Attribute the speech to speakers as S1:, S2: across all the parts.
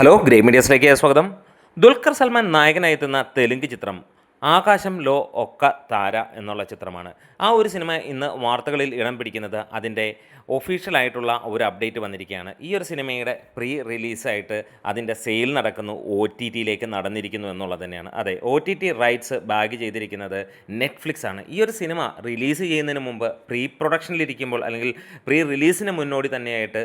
S1: Hello grey മീഡിയസിലേക്ക് സ്വാഗതം. ദുൽഖർ സൽമാൻ നായകനായി എത്തുന്ന തെലുങ്ക് ചിത്രം. ആകാശം ലോ ഒക്ക താര എന്നുള്ള ചിത്രമാണ്. ആ ഒരു സിനിമ ഇന്ന് വാർത്തകളിൽ ഇടം പിടിക്കുന്നത് അതിന്റെ ഒഫീഷ്യലായിട്ടുള്ള ഒരു അപ്ഡേറ്റ് വന്നിരിക്കുകയാണ്. ഈ ഒരു സിനിമയുടെ പ്രീ റിലീസായിട്ട് അതിന്റെ സെയിൽ നടക്കുന്നു ഒ ടി ടിയിലേക്ക് നടന്നിരിക്കുന്നു എന്നുള്ളത് തന്നെയാണ്. അതെ O T T rights bag ചെയ്തിരിക്കുന്നത് നെറ്റ്ഫ്ലിക്സ് ആണ്. ഈ ഒരു സിനിമ റിലീസ് ചെയ്യുന്നതിന് മുമ്പ് പ്രീ പ്രൊഡക്ഷനിലിരിക്കുമ്പോൾ അല്ലെങ്കിൽ പ്രീ റിലീസിന് മുന്നോടി തന്നെയായിട്ട്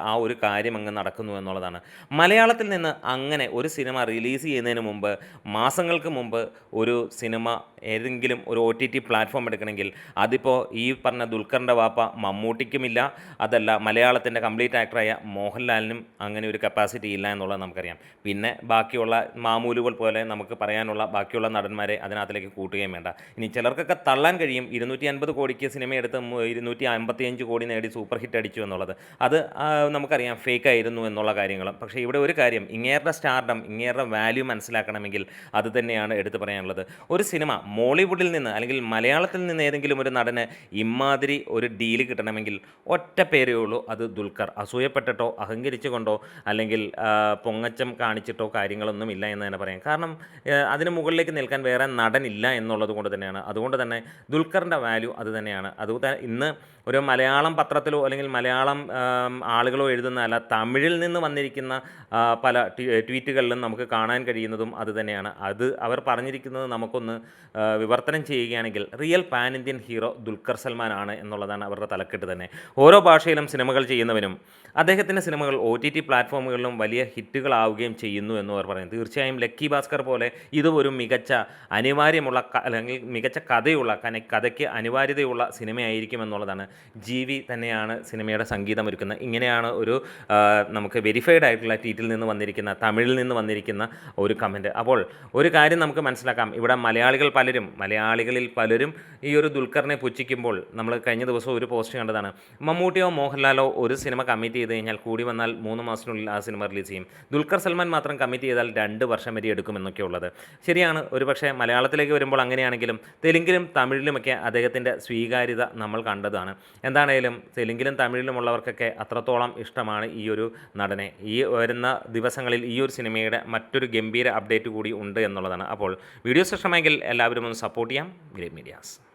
S1: ആ, ഒരു കാര്യം അങ്ങ് നടക്കുന്നു എന്നുള്ളതാണ്. മലയാളത്തിൽ നിന്ന് അങ്ങനെ ഒരു സിനിമ റിലീസ് ചെയ്യുന്നതിന് മുമ്പ് മാസങ്ങൾക്ക് മുമ്പ് ഒരു സിനിമ ഏതെങ്കിലും ഒരു ഒ ടി ടി പ്ലാറ്റ്ഫോം എടുക്കണമെങ്കിൽ അതിപ്പോൾ ഈ പറഞ്ഞ ദുൽഖറിന്റെ വാപ്പ മമ്മൂട്ടിക്കുമില്ല. അതല്ല മലയാളത്തിന്റെ കംപ്ലീറ്റ് ആക്ടറായ മോഹൻലാലിനും അങ്ങനെ ഒരു കപ്പാസിറ്റി ഇല്ല എന്നുള്ളത് നമുക്കറിയാം. പിന്നെ ബാക്കിയുള്ള മാമൂലുകൾ പോലെ നമുക്ക് പറയാനുള്ള ബാക്കിയുള്ള നടന്മാരെ അതിനകത്തിലേക്ക് കൂട്ടുകയും വേണ്ട. ഇനി ചിലർക്കൊക്കെ തള്ളാൻ കഴിയും. ഇരുന്നൂറ്റി അൻപത് കോടിക്ക് സിനിമ എടുത്ത് ഇരുന്നൂറ്റി അമ്പത്തിയഞ്ച് കോടി നേടി സൂപ്പർ ഹിറ്റ് അടിച്ചു എന്നുള്ളത്. അത് നമുക്കറിയാം ഫേക്ക് ആയിരുന്നു എന്നുള്ള കാര്യങ്ങളും. പക്ഷേ ഇവിടെ ഒരു കാര്യം ഇങ്ങേരുടെ സ്റ്റാർഡം ഇങ്ങേരുടെ വാല്യൂ മനസ്സിലാക്കണമെങ്കിൽ അത് തന്നെയാണ് എടുത്തു പറയാനുള്ളത്. ഒരു സിനിമ മോളിവുഡിൽ നിന്ന് അല്ലെങ്കിൽ മലയാളത്തിൽ നിന്ന് ഏതെങ്കിലും ഒരു നടന് ഇമാതിരി ഒരു ഡീൽ കിട്ടണമെങ്കിൽ ഒറ്റ പേരേ ഉള്ളൂ. അത് ദുൽഖർ. അസൂയപ്പെട്ടിട്ടോ അഹങ്കരിച്ചു കൊണ്ടോ അല്ലെങ്കിൽ പൊങ്ങച്ചം കാണിച്ചിട്ടോ കാര്യങ്ങളൊന്നും ഇല്ല എന്ന് തന്നെ പറയാം. കാരണം അതിന് മുകളിലേക്ക് നിൽക്കാൻ വേറെ നടനില്ല എന്നുള്ളത് കൊണ്ട് തന്നെയാണ്. അതുകൊണ്ട് തന്നെ ദുൽഖറിന്റെ വാല്യൂ അത് തന്നെയാണ്. അതുകൊണ്ട് ഇന്ന് ഒരു മലയാളം പത്രത്തിലോ അല്ലെങ്കിൽ മലയാളം ആളുകളോ ആളുകളോ എഴുതുന്നതല്ല തമിഴിൽ നിന്ന് വന്നിരിക്കുന്ന പല ട്വീറ്റുകളിലും നമുക്ക് കാണാൻ കഴിയുന്നതും അത് തന്നെയാണ്. അത് അവർ പറഞ്ഞിരിക്കുന്നത് നമുക്കൊന്ന് വിവർത്തനം ചെയ്യുകയാണെങ്കിൽ real pan Indian hero Dulquer Salmaan ആണ് എന്നുള്ളതാണ് അവരുടെ തലക്കെട്ട് തന്നെ. ഓരോ ഭാഷയിലും സിനിമകൾ ചെയ്യുന്നവനും അദ്ദേഹത്തിന്റെ സിനിമകൾ ഒ ടി ടി പ്ലാറ്റ്ഫോമുകളിലും വലിയ ഹിറ്റുകളാവുകയും ചെയ്യുന്നു എന്ന് അവർ പറയുന്നത് തീർച്ചയായും ലക്കി ഭാസ്കർ പോലെ ഇത് ഒരു മികച്ച അനിവാര്യമുള്ള അല്ലെങ്കിൽ മികച്ച കഥയുള്ള കഥയ്ക്ക് അനിവാര്യതയുള്ള സിനിമയായിരിക്കും എന്നുള്ളതാണ്. ജി വി തന്നെയാണ് സിനിമയുടെ സംഗീതം ഒരുക്കുന്നത്. ഇങ്ങനെയാണ് ഒരു നമുക്ക് വെരിഫൈഡ് ആയിട്ടുള്ള ട്വീറ്റിൽ നിന്ന് വന്നിരിക്കുന്ന തമിഴിൽ നിന്ന് വന്നിരിക്കുന്ന ഒരു കമന്റ് അപ്പോൾ ഒരു കാര്യം നമുക്ക് മനസ്സിലാക്കാം. ഇവിടെ മലയാളികൾ പലരും മലയാളികളിൽ പലരും ഈ ഒരു ദുൽഖറിനെ പുച്ഛിക്കുമ്പോൾ നമ്മൾ കഴിഞ്ഞ ദിവസം ഒരു പോസ്റ്റ് കണ്ടതാണ്. മമ്മൂട്ടിയോ മോഹൻലാലോ ഒരു സിനിമ കമ്മിറ്റ് ചെയ്ത് കഴിഞ്ഞാൽ കൂടി വന്നാൽ മൂന്ന് മാസത്തിനുള്ളിൽ ആ സിനിമ റിലീസ് ചെയ്യും. ദുൽഖർ സൽമാൻ മാത്രം കമ്മിറ്റ് ചെയ്താൽ രണ്ട് വർഷം വരെ എടുക്കുമെന്നൊക്കെ ഉള്ളത്. ശരിയാണ് ഒരുപക്ഷെ മലയാളത്തിലേക്ക് വരുമ്പോൾ അങ്ങനെയാണെങ്കിലും തെലുങ്കിലും തമിഴിലുമൊക്കെ അദ്ദേഹത്തിന്റെ സ്വീകാര്യത നമ്മൾ കണ്ടതാണ്. എന്താണേലും തെലുങ്കിലും തമിഴിലുമുള്ളവർക്കൊക്കെ അത്രത്തോളം ഇഷ്ടമാണ് ഈ ഒരു നടനെ. ഈ വരുന്ന ദിവസങ്ങളിൽ ഈ ഒരു സിനിമയുടെ മറ്റൊരു ഗംഭീര അപ്ഡേറ്റ് കൂടി ഉണ്ട് എന്നുള്ളതാണ്. അപ്പോൾ വീഡിയോസ് ഇഷ്ടമെങ്കിൽ എല്ലാവരും ഒന്ന് സപ്പോർട്ട് ചെയ്യാം. Great medias.